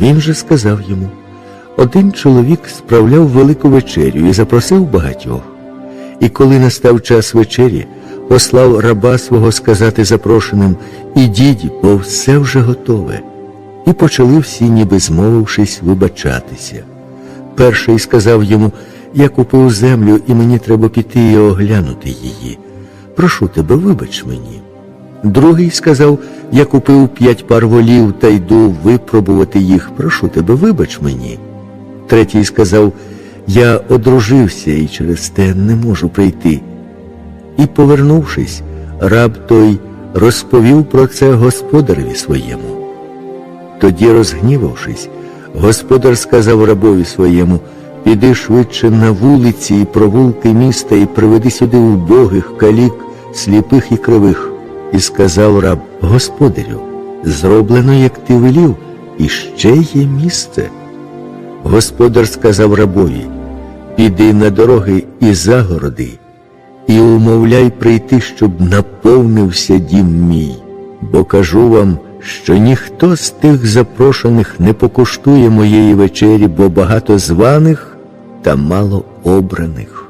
Він же сказав йому: Один чоловік справляв велику вечерю і запросив багатьох. І коли настав час вечері, послав раба свого сказати запрошеним Ідіть, бо все вже готове. І почали всі, ніби змовившись, вибачатися. Перший сказав йому: Я купив землю, і мені треба піти і оглянути її. Прошу тебе, вибач мені. Другий сказав: Я купив п'ять пар волів та йду випробувати їх. Прошу тебе, вибач мені. Третій сказав: Я одружився і через те не можу прийти. І, повернувшись, раб той розповів про це господареві своєму. Тоді, розгнівавшись, господар сказав рабові своєму, піди швидше на вулиці і провулки міста і приведи сюди убогих, калік, сліпих і кривих. І сказав раб, господарю, зроблено, як ти велів, і ще є місце. Господар сказав рабові, піди на дороги і загороди, і умовляй прийти, щоб наповнився дім мій, бо кажу вам, що ніхто з тих запрошених не покуштує моєї вечері, бо багато званих та мало обраних.